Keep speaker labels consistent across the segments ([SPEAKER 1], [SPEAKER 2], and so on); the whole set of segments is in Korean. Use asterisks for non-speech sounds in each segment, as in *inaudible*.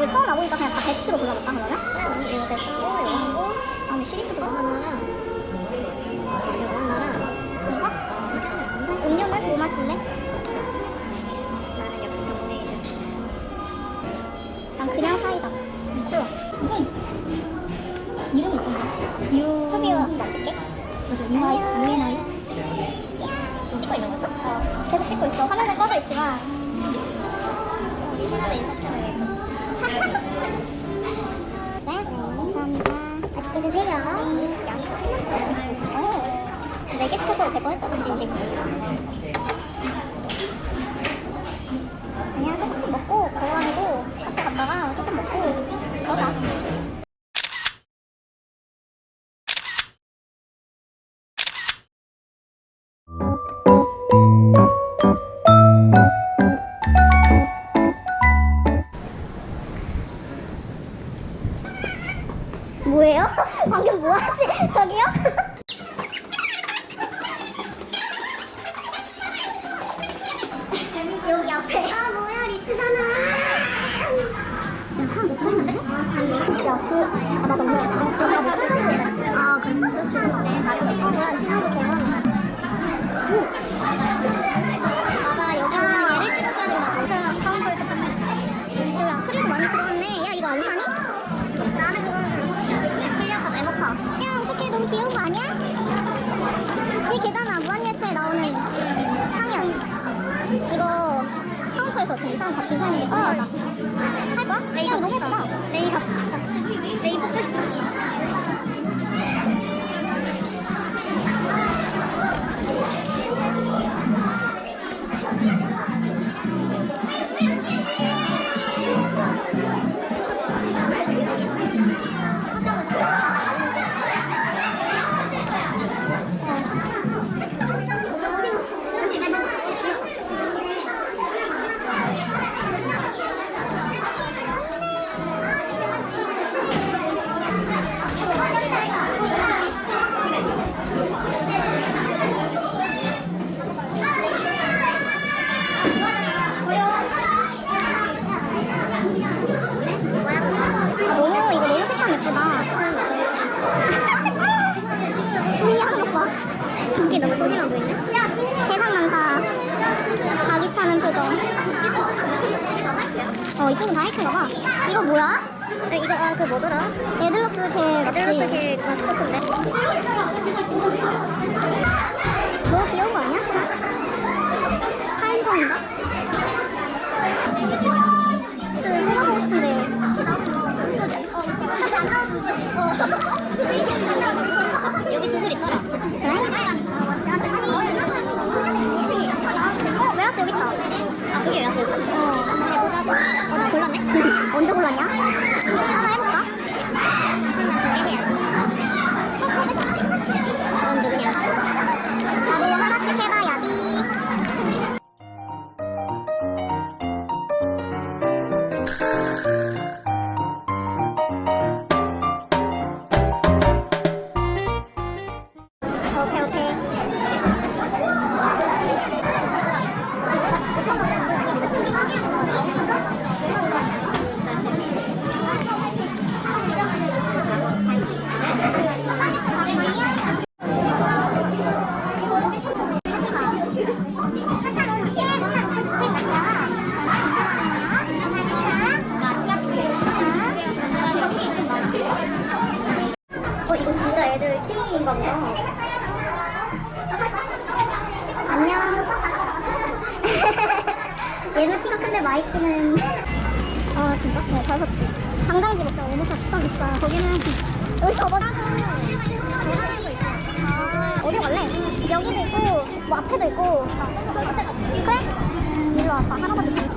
[SPEAKER 1] 베스트로 골라볼까 그러면? 그래 이거 베스트고 이거 하고 다음에 시리프도 하나랑 이거 하나랑 이거? 어, 음료는 뭐 마실래? 나는 역시 정리해줘 난 그냥 사이다 콜라 이름이 있던데 유... 소비와 어떻게? 무슨 유아이? 유에나이? 지금 찍고 있는 거죠? 어 계속 찍고 있어 화면은 꺼져 있지만 유진한테 인사시켜야겠다 네, 감사합니다. 맛있게 드세요. 양이 크리마스가 진짜. 어. 네개 시켜서 될뻔 했다, 진심. 나오는 상현. 이거 카운터에서 지금 이 사람 다줄 서 있는 게 어 이쪽은 다 하이크인가 봐. 이거 뭐야? 아, 이거 아 그 뭐더라? 에들로스 개 맞지? 에들로스 개 마스코트인데. 너무 귀여운 거 아니야? 하인성인가? 그 뽑아보고 싶은데. 여기 주술 있더라. 그래? 어, 웨하스 여기 있다. 아, 그게 웨하스였어? 어, 한번 해보자고. 어, 나 골랐네? 언제 골랐냐? Karena.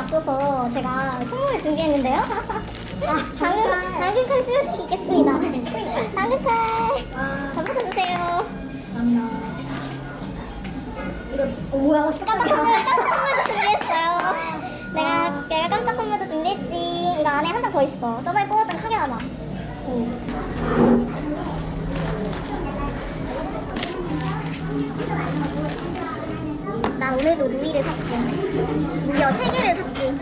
[SPEAKER 1] 앞서서 제가 선물을 준비했는데요. *laughs* 아, 당근, 당근칼 쓰실 있겠습니다. 당근칼. 잡아주세요. 이거 뭐야? 깜짝 선물, 깜짝 선물도 준비했어요. 내가 내가 깜짝 선물도 준비했지. 이거 안에 한 장 더 있어. 저번에 뽑았던 카게 하나. 난 오늘도 루이를 샀지. 무려 세 개를 샀지.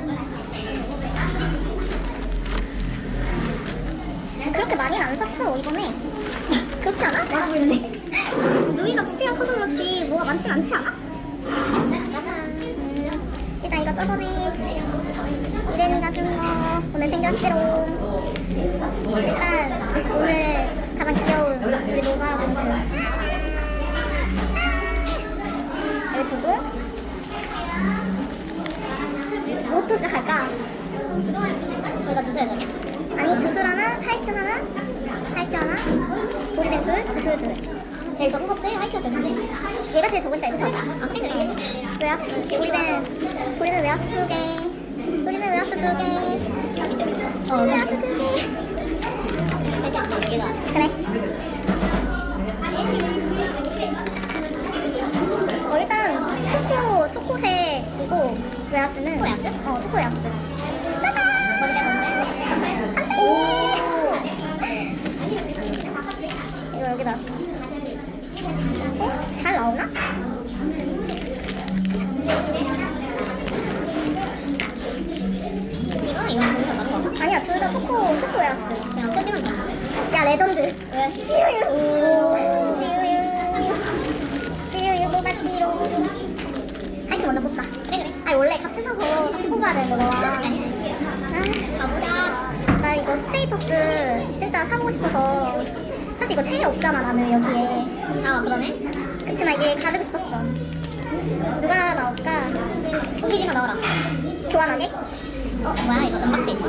[SPEAKER 1] 그렇게 많이는 안 샀어 이번에. *laughs* 그렇지 않아? 내가 보이는데. 루이가 부피가 커서 그렇지 뭐가 많지 않지 않아? 음, 일단 이거 저번에 이래미가 준거 오늘 생겼지롱. 일단 오늘 가장 귀여운 우리 노가 공주. 여기 두고 뭐부터 시작할까? 둘다 주셔야 돼. 아니 주술 하나, 하이큐 하나, 하이큐 하나, 둘. 제일 적은 것도 하이큐가 제일. 얘가 제일 적은 타입이죠? 아 그래 그래. 웨하스, 보리된, 보리된 웨하스 두 개, 보리된 웨하스 두 개. 어, 웨하스 두 개. 그래. 하이트 먼저 뽑자 그래 그래 아니 원래 같이 사서 같이 되는 거잖아 아, 가보자 나 이거 스테이터스 진짜 사보고 싶어서 사실 이거 제일 없잖아 나는 여기에 아 그러네 그치만 이게 가지고 싶었어 누가 나올까? 호기지마 넣어라 교환하게? 어 뭐야 이거 은박지 있어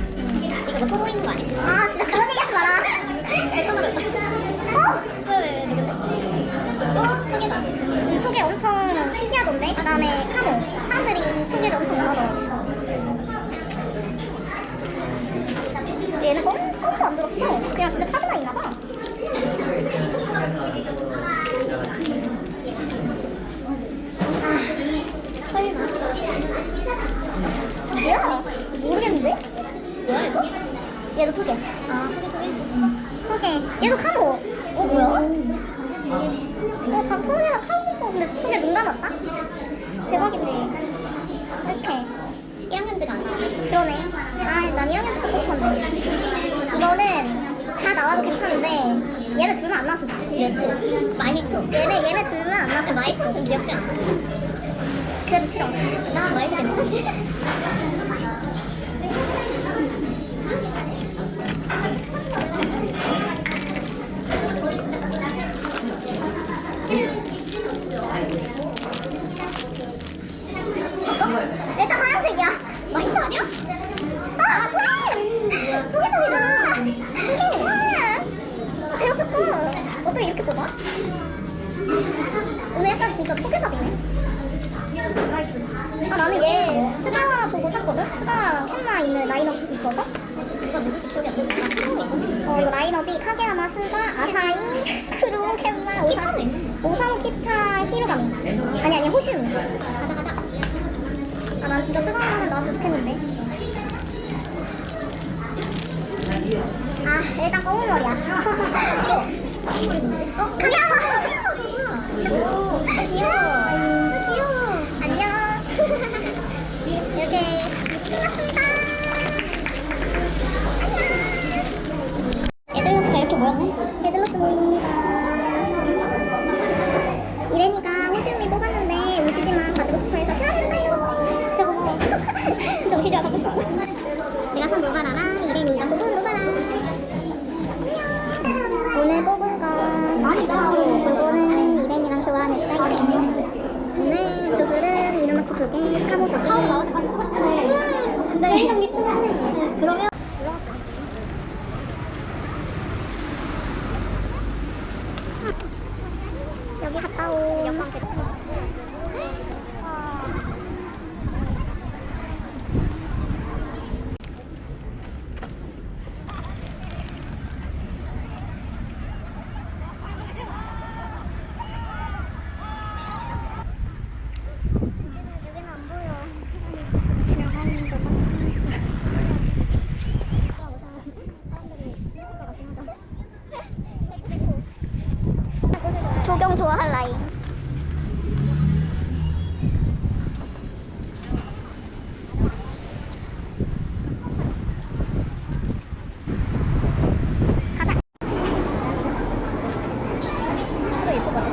[SPEAKER 1] 이거 뭐 포도 있는 거 아니야? 아, 진짜 그런 얘기 하지 마라. *laughs* 열통으로. 어? 왜, 왜, 왜, 왜, 왜? 어? 토개다. 이 토개 엄청 신기하던데? 그 다음에 카모. 사람들이 이 토개를 엄청 원하더라고. 얘는 껌, 껌도 안 들었어. 그냥 진짜 카드만 있나봐. 아, 설마. 뭐야? 모르겠는데? 뭐야, 이거? 얘도 토개. 아, 토개, 토개? 토개. 얘도 카모. 어, 뭐야? 어, 다 토개랑 카모. 근데 토개 눈 감았다? 대박인데. 이렇게. 1학년제가 아니야. 그러네. 아, 난 1학년 때 뽑고 싶었네. 이거는 다 나와도 괜찮은데, 얘네 둘만 안 나왔으면 좋겠어. 마이니토. 얘네, 얘네 둘만 안 나왔으면 마이토 좀 귀엽지 않아? 그래도 싫어. 나 마이토 괜찮은데? 아니야? 아, 토끼! 토끼송이다. 토끼. 와. 배고팠어. 어떻게 이렇게 뽑아? 오늘 약간 진짜 토끼삽이네. 아, 나는 얘 스가와 보고 샀거든? 스가와랑 캔마 있는 라인업 있어서. 이거 누구지 기억이 안 나. 어, 이거 라인업이 카게야마, 스가, 아사히, 크루, 캔마, 오사무. 오사무, 키타, 히로가미. 아니, 아니, 호시우. 가자, 가자. 아, 난 진짜 쓰가하면 나왔으면 좋겠는데. 아. 이거. 어, 아마. 귀여워. 귀여워. 안녕. 이렇게 끝났습니다. 안녕. 에들로스가 이렇게 모였네. 여기 갔다 오. 여기는 안 보여. 나가는 거다. 조경 좋아할 나이. 가자. 그래 예쁘거든.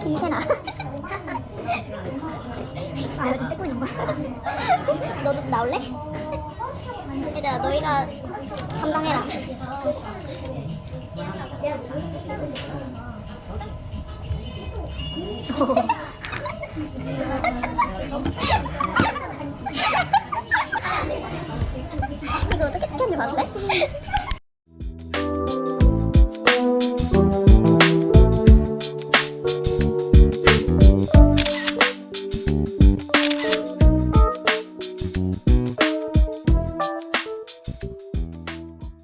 [SPEAKER 1] 김세나 아 요즘 찍고 있는 거야 *laughs* 너도 나올래? 얘들아 너희가 담당해라 *laughs* 이거 어떻게 찍혔는지 봤래?